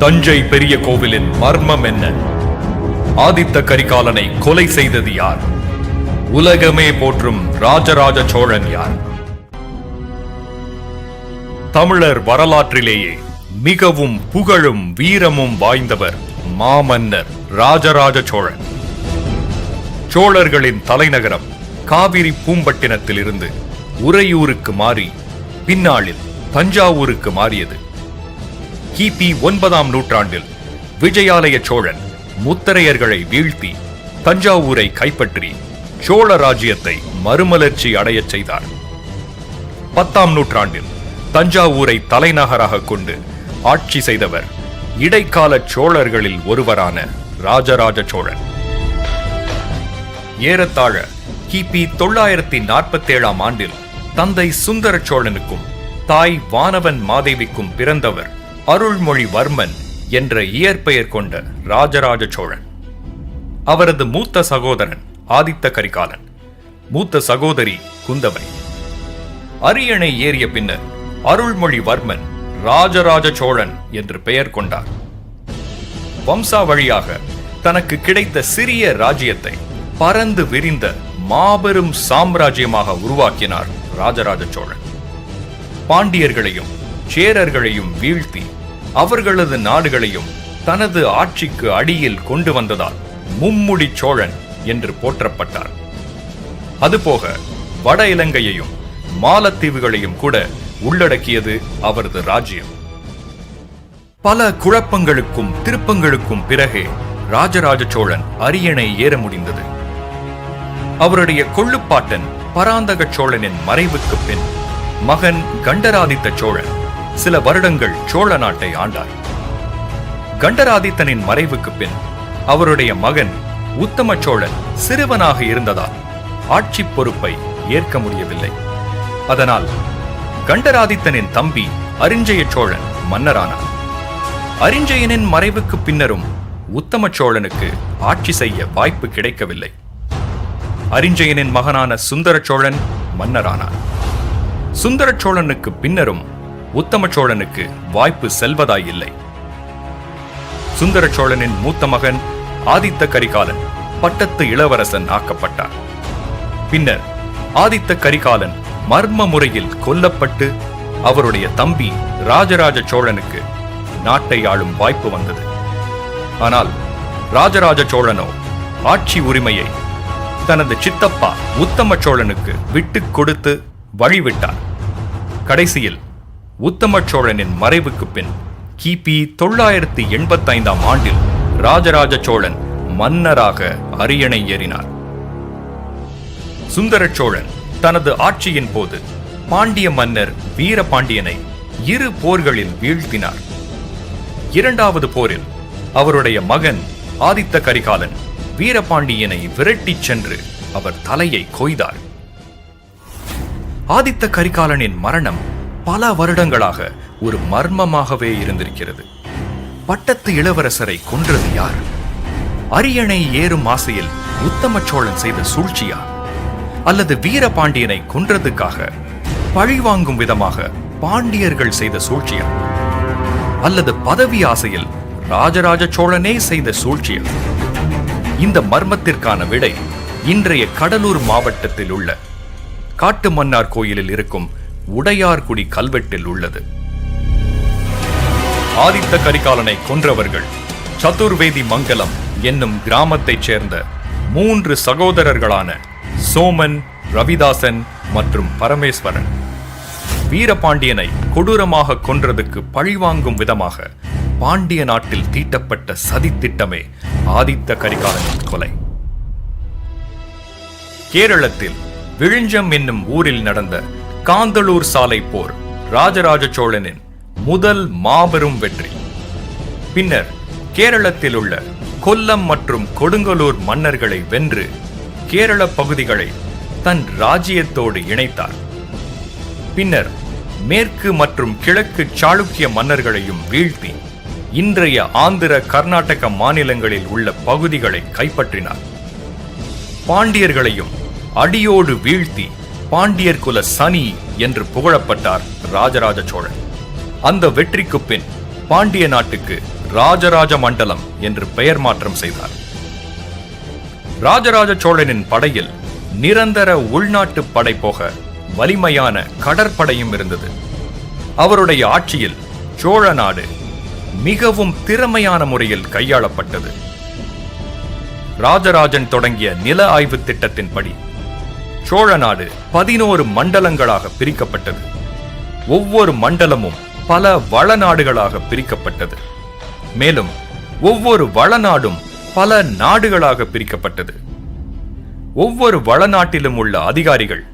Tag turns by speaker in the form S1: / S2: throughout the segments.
S1: தஞ்சை பெரிய கோவிலின் மர்மம் என்ன? ஆதித்த கரிகாலனை கொலை செய்தது யார்? உலகமே போற்றும் ராஜராஜ சோழன் யார்? தமிழர் வரலாற்றிலேயே மிகவும் புகழும் வீரமும் வாய்ந்தவர் மாமன்னர் ராஜராஜ சோழன். சோழர்களின் தலைநகரம் காவிரி பூம்பட்டினத்திலிருந்து உறையூருக்கு மாறி பின்னாளில் தஞ்சாவூருக்கு மாறியது. கிபி ஒன்பதாம் நூற்றாண்டில் விஜயாலய சோழன் முத்தரையர்களை வீழ்த்தி தஞ்சாவூரை கைப்பற்றி சோழ ராஜ்யத்தை மறுமலர்ச்சி அடையச் செய்தார். பத்தாம் நூற்றாண்டில் தஞ்சாவூரை தலைநகராக கொண்டு ஆட்சி செய்தவர் இடைக்கால சோழர்களில் ஒருவரான ராஜராஜ சோழன். ஏறத்தாழ கிபி தொள்ளாயிரத்தி நாற்பத்தேழாம் ஆண்டில் தந்தை சுந்தர சோழனுக்கும் தாய் வானவன் மாதேவிக்கும் பிறந்தவர் அருள்மொழிவர்மன் என்ற இயற்பெயர் கொண்ட ராஜராஜ சோழன். அவரது மூத்த சகோதரன் ஆதித்த கரிகாலன் மூத்த சகோதரி குந்தவை. அரியணை ஏறிய பின்னர் அருள்மொழிவர்மன் ராஜராஜ சோழன் என்று பெயர் கொண்டார். வம்சாவழியாக தனக்கு கிடைத்த சிறிய ராஜ்யத்தை பறந்து விரிந்த மாபெரும் சாம்ராஜ்யமாக உருவாக்கினார் ராஜராஜ சோழன். பாண்டியர்களையும் சேரர்களையும் வீழ்த்தி அவர்களது நாடுகளையும் தனது ஆட்சிக்கு அடியில் கொண்டு வந்ததால் மும்முடி சோழன் என்று போற்றப்பட்டார். அதுபோக வட இலங்கையையும் மாலத்தீவுகளையும் கூட உள்ளடக்கியது அவரது ராஜ்யம். பல குழப்பங்களுக்கும் திருப்பங்களுக்கும் பிறகே ராஜராஜ சோழன் அரியணை ஏற முடிந்தது. அவருடைய கொள்ளுப்பாட்டன் பராந்தக சோழனின் மறைவுக்கு பின் மகன் கண்டராதித்த சோழன் சில வருடங்கள் சோழ நாட்டை ஆண்டார். கண்டராதித்தனின் மறைவுக்கு பின் அவருடைய மகன் உத்தம சோழன் சிறுவனாக இருந்ததால் ஆட்சி பொறுப்பை ஏற்க முடியவில்லை. அதனால் கண்டராதித்தனின் தம்பி அரிஞ்சய சோழன் மன்னரானார். அரிஞ்சயனின் மறைவுக்கு பின்னரும் உத்தம சோழனுக்கு ஆட்சி செய்ய வாய்ப்பு கிடைக்கவில்லை. அரிஞ்சயனின் மகனான சுந்தர சோழன் மன்னரானார். சுந்தர சோழனுக்கு பின்னரும் உத்தம சோழனுக்கு வாய்ப்பு செல்வதாயில்லை. சுந்தர சோழனின் மூத்த மகன் ஆதித்த கரிகாலன் பட்டத்து இளவரசன் ஆக்கப்பட்டார். பின்னர் ஆதித்த கரிகாலன் மர்ம முறையில் கொல்லப்பட்டு அவருடைய தம்பி ராஜராஜ சோழனுக்கு நாட்டை ஆளும் வாய்ப்பு வந்தது. ஆனால் ராஜராஜ சோழனோ ஆட்சி உரிமையை தனது சித்தப்பா உத்தம சோழனுக்கு விட்டுக் கொடுத்து வழிவிட்டார். கடைசியில் உத்தம சோழனின் மறைவுக்கு பின் கிபி தொள்ளாயிரத்தி எண்பத்தைந்தாம் ஆண்டில் ராஜராஜ சோழன் மன்னராக அரியணை ஏறினார். சுந்தர சோழன் தனது ஆட்சியின் போது பாண்டிய மன்னர் வீரபாண்டியனை இரு போர்களில் வீழ்த்தினார். இரண்டாவது போரில் அவருடைய மகன் ஆதித்த கரிகாலன் வீரபாண்டியனை விரட்டிச் சென்று அவர் தலையை கொய்தார். ஆதித்த கரிகாலனின் மரணம் பல வருடங்களாக ஒரு மர்மமாகவே இருந்திருக்கிறது. பட்டத்து இளவரசரை கொன்றது யார்? அரியணை ஏறும் ஆசையில் உத்தம சோழன் செய்த சூழ்ச்சியா? அல்லது வீரபாண்டியனை கொன்றதுக்காக பழிவாங்கும் விதமாக பாண்டியர்கள் செய்த சூழ்ச்சியா? அல்லது பதவி ஆசையில் ராஜராஜ சோழனே செய்த சூழ்ச்சியா? இந்த மர்மத்திற்கான விடை இன்றைய கடலூர் மாவட்டத்தில் உள்ள காட்டு மன்னார் கோயிலில் இருக்கும் உடையார்குடி கல்வெட்டில் உள்ளது. ஆதித்த கரிகாலனை கொன்றவர்கள் சதுர்வேதி மங்கலம் என்னும் கிராமத்தைச் சேர்ந்த மூன்று சகோதரர்களான சோமன் ரவிதாசன் மற்றும் பரமேஸ்வரன். வீரபாண்டியனை கொடூரமாக கொன்றதுக்கு பழிவாங்கும் விதமாக பாண்டிய நாட்டில் தீட்டப்பட்ட சதித்திட்டமே ஆதித்த கரிகாலனின் கொலை. கேரளத்தில் விழிஞ்சம் என்னும் ஊரில் நடந்த காந்தளூர் சாலை போர் ராஜராஜ சோழனின் முதல் மாபெரும் வெற்றி. பின்னர் கேரளத்தில் உள்ள கொல்லம் மற்றும் கொடுங்கலூர் மன்னர்களை வென்று கேரள பகுதிகளை தன் ராஜ்யத்தோடு இணைத்தார். பின்னர் மேற்கு மற்றும் கிழக்கு சாளுக்கிய மன்னர்களையும் வீழ்த்தி இன்றைய ஆந்திர கர்நாடக மாநிலங்களில் உள்ள பகுதிகளை கைப்பற்றினார். பாண்டியர்களையும் அடியோடு வீழ்த்தி பாண்டியர் குல சனி என்று புகழப்பட்டார் ராஜராஜ சோழன். அந்த வெற்றிக்கு பின் பாண்டிய நாட்டுக்கு ராஜராஜ மண்டலம் என்று பெயர் மாற்றம் செய்தார். ராஜராஜ சோழனின் படையில் நிரந்தர உள்நாட்டு படை போக வலிமையான கடற்படையும் இருந்தது. அவருடைய ஆட்சியில் சோழ நாடு மிகவும் திறமையான முறையில் கையாளப்பட்டது. ராஜராஜன் தொடங்கிய நில ஆய்வு திட்டத்தின்படி சோழ நாடு பதினோரு மண்டலங்களாக பிரிக்கப்பட்டது. ஒவ்வொரு மண்டலமும் பல வளநாடுகளாக பிரிக்கப்பட்டது. மேலும் ஒவ்வொரு வளநாடும் பல நாடுகளாக பிரிக்கப்பட்டது. ஒவ்வொரு வளநாட்டிலும் உள்ள அதிகாரிகள்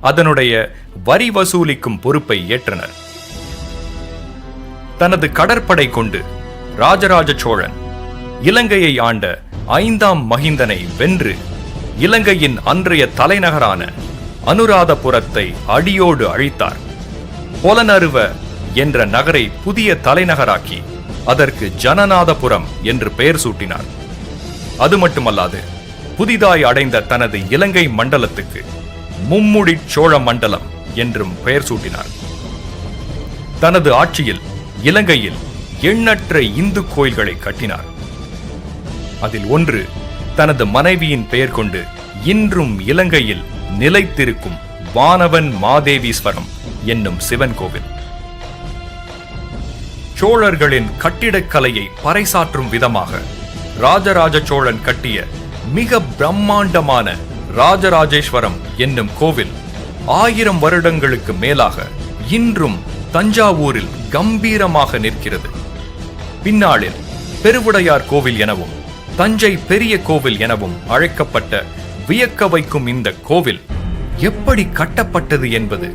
S1: அதனுடைய வரி வசூலிக்கும் பொறுப்பை ஏற்றனர். தனது கடற்படை கொண்டு ராஜராஜ சோழன் இலங்கையை ஆண்ட ஐந்தாம் மகிந்தனை வென்று இலங்கையின் அன்றைய தலைநகரான அனுராதபுரத்தை அடியோடு அழித்தார். பொலனருவ என்ற நகரை புதிய தலைநகராக்கி அதற்கு ஜனநாதபுரம் என்று பெயர் சூட்டினார். அது மட்டுமல்லாது புதிதாய் அடைந்த தனது இலங்கை மண்டலத்துக்கு மும்முடி சோழ மண்டலம் என்றும் பெயர் சூட்டினார். தனது ஆட்சியில் இலங்கையில் எண்ணற்ற இந்து கோயில்களை கட்டினார். அதில் ஒன்று தனது மனைவியின் பெயர் கொண்டு இன்றும் இலங்கையில் நிலைத்திருக்கும் வானவன் மாதேவீஸ்வரம் என்னும் சிவன் கோவில். சோழர்களின் கட்டிடக்கலையை பறைசாற்றும் விதமாக ராஜராஜ சோழன் கட்டிய மிக பிரம்மாண்டமான ராஜராஜேஸ்வரம் என்னும் கோவில் ஆயிரம் வருடங்களுக்கு மேலாக இன்றும் தஞ்சாவூரில் கம்பீரமாக நிற்கிறது. பின்னாளில் பெருவுடையார் கோவில் எனவும் தஞ்சை பெரிய கோவில் எனவும் அழைக்கப்பட்ட வியக்க வைக்கும் இந்த கோவில் எப்படி கட்டப்பட்டது என்பது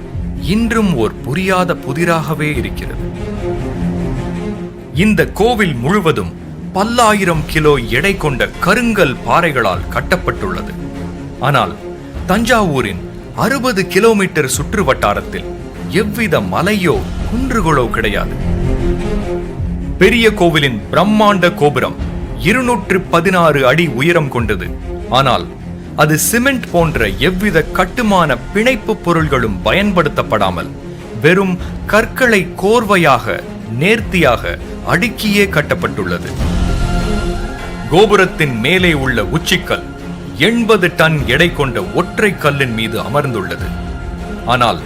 S1: இன்றும் ஓர் புரியாத புதிராகவே இருக்கிறது. இந்த கோவில் முழுவதும் பல்லாயிரம் கிலோ எடை கொண்ட கருங்கல் பாறைகளால் கட்டப்பட்டுள்ளது. ஆனால் தஞ்சாவூரின் அறுபது கிலோமீட்டர் சுற்று வட்டாரத்தில் எவ்வித மலையோ குன்றுகளோ கிடையாது. பெரிய கோவிலின் பிரம்மாண்ட கோபுரம் இருநூற்று பதினாறு அடி உயரம் கொண்டது. ஆனால் அது சிமெண்ட் போன்ற எவ்வித கட்டுமான பிணைப்பு பொருள்களும் பயன்படுத்தப்படாமல் வெறும் கற்களை கோர்வையாக நேர்த்தியாக அடுக்கியே கட்டப்பட்டுள்ளது. கோபுரத்தின் மேலே உள்ள உச்சிக்கல் எண்பது டன் எடை கொண்ட ஒற்றை கல்லின் மீது அமர்ந்துள்ளது. ஆனால்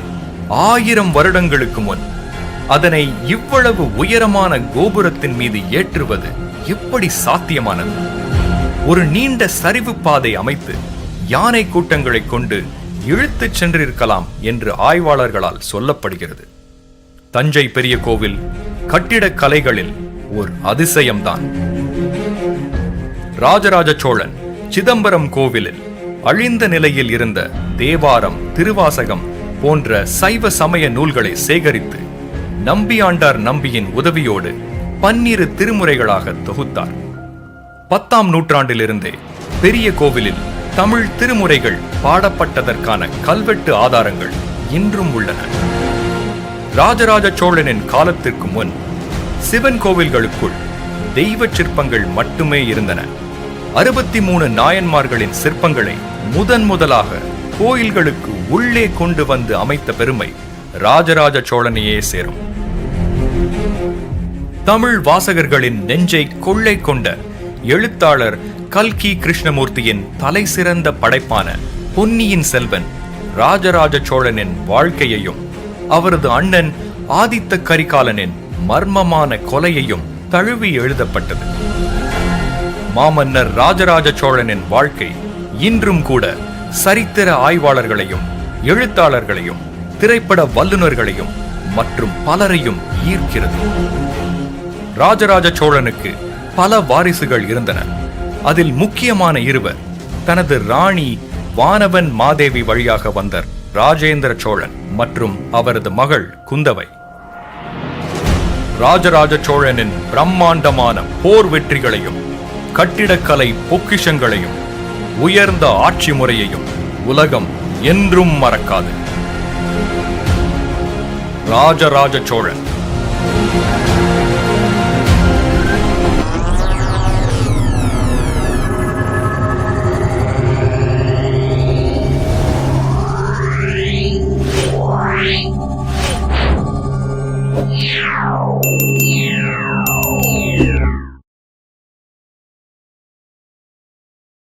S1: ஆயிரம் வருடங்களுக்கு முன் அதனை இவ்வளவு உயரமான கோபுரத்தின் மீது ஏற்றுவது எப்படி சாத்தியமானது? ஒரு நீண்ட சரிவு பாதை அமைத்து யானை கூட்டங்களை கொண்டு இழுத்துச் சென்றிருக்கலாம் என்று ஆய்வாளர்களால் சொல்லப்படுகிறது. தஞ்சை பெரிய கோவில் கட்டிடக் கலைகளில் ஒரு அதிசயம்தான். ராஜராஜ சோழன் சிதம்பரம் கோவிலில் அழிந்த நிலையில் இருந்த தேவாரம் திருவாசகம் போன்ற சைவ சமய நூல்களை சேகரித்து நம்பியாண்டார் நம்பியின் உதவியோடு பன்னிரு திருமுறைகளாக தொகுத்தார். பத்தாம் நூற்றாண்டிலிருந்தே பெரிய கோவிலில் தமிழ் திருமுறைகள் பாடப்பட்டதற்கான கல்வெட்டு ஆதாரங்கள் இன்றும் உள்ளன. ராஜராஜ சோழனின் காலத்திற்கு முன் சிவன் கோவில்களுக்குள் தெய்வ சிற்பங்கள் மட்டுமே இருந்தன. அறுபத்தி மூணு நாயன்மார்களின் சிற்பங்களை முதன் முதலாக கோயில்களுக்கு உள்ளே கொண்டு வந்து அமைத்த பெருமை ராஜராஜ சோழனையே சேரும். தமிழ் வாசகர்களின் நெஞ்சை கொள்ளை கொண்ட எழுத்தாளர் கல்கி கிருஷ்ணமூர்த்தியின் தலை சிறந்த படைப்பான பொன்னியின் செல்வன் ராஜராஜ சோழனின் வாழ்க்கையையும் அவரது அண்ணன் ஆதித்த கரிகாலனின் மர்மமான கொலையையும் தழுவி எழுதப்பட்டது. மாமன்னர் ராஜராஜ சோழனின் வாழ்க்கை இன்றும் கூட சரித்திர ஆய்வாளர்களையும் எழுத்தாளர்களையும் திரைப்பட வல்லுநர்களையும் மற்றும் பலரையும் ஈர்க்கிறது. ராஜராஜ சோழனுக்கு பல வாரிசுகள் இருந்தன. அதில் முக்கியமான இருவர் தனது ராணி வானவன் மாதேவி வழியாக வந்தார் ராஜேந்திர சோழன் மற்றும் அவரது மகள் குந்தவை. ராஜராஜ சோழனின் பிரம்மாண்டமான போர் வெற்றிகளையும் கட்டிடக்கலை பொக்கிஷங்களையும் உயர்ந்த ஆட்சி முறையையும் உலகம் என்றும் மறக்காது. ராஜராஜ சோழன்.